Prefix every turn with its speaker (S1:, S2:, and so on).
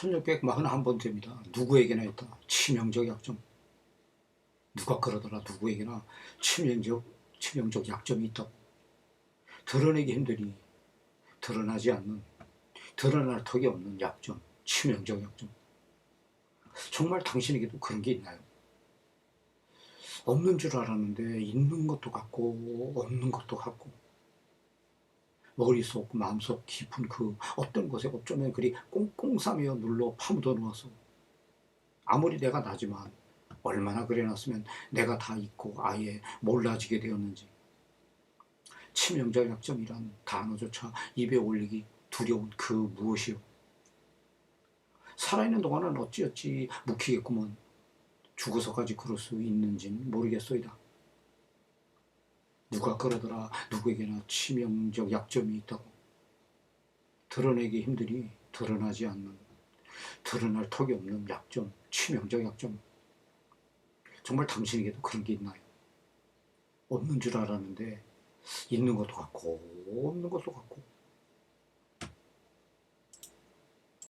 S1: 1641번째입니다. 누구에게나 있다. 치명적 약점. 누가 그러더라. 누구에게나 치명적, 치명적 약점이 있다고. 드러내기 힘들이 드러나지 않는, 드러날 턱이 없는 약점. 치명적 약점. 정말 당신에게도 그런 게 있나요? 없는 줄 알았는데 있는 것도 같고 없는 것도 같고 머릿속 마음속 깊은 그 어떤 곳에 어쩌면 그리 꽁꽁 싸며 눌러 파묻어 놓아서. 아무리 내가 나지만 얼마나 그래놨으면 내가 다 잊고 아예 몰라지게 되었는지. 치명적 약점이란 단어조차 입에 올리기 두려운 그 무엇이요 살아있는 동안은 어찌어찌 묵히겠구먼. 죽어서까지 그럴 수 있는지는 모르겠소이다. 누가 그러더라. 누구에게나 치명적 약점이 있다고. 드러내기 힘들이 드러나지 않는 드러날 턱이 없는 약점 치명적 약점. 정말 당신에게도 그런 게 있나요? 없는 줄 알았는데 있는 것도 같고 없는 것도 같고